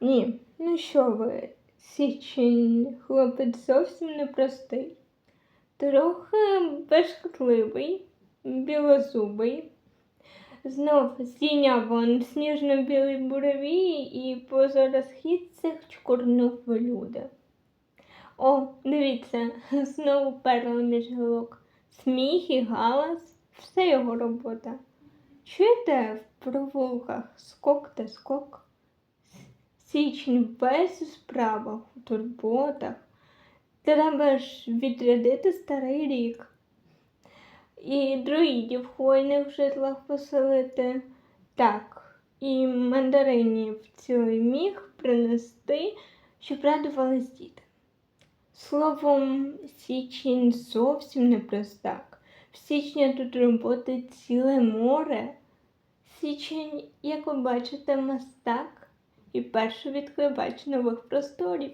Ні, ну що ви, січень хлопець зовсім непростий. Трохи безшкетливий, білозубий. Знов здійняв он сніжно-білий буравій і поза розхід цих чкурнув люди. О, дивіться, знову перо між гілок. Сміх і галас все його робота. Чуєте в провулках скок та скок? Січень весь у справах, у турботах. Треба ж відрядити старий рік. І друїдів хвойних в житлах поселити. Так, і мандаринів цілий міг принести, щоб радувались діти. Словом, січень зовсім не простак. В січні тут роботи ціле море. Січень, як ви бачите, мастак і перший відкривач нових просторів.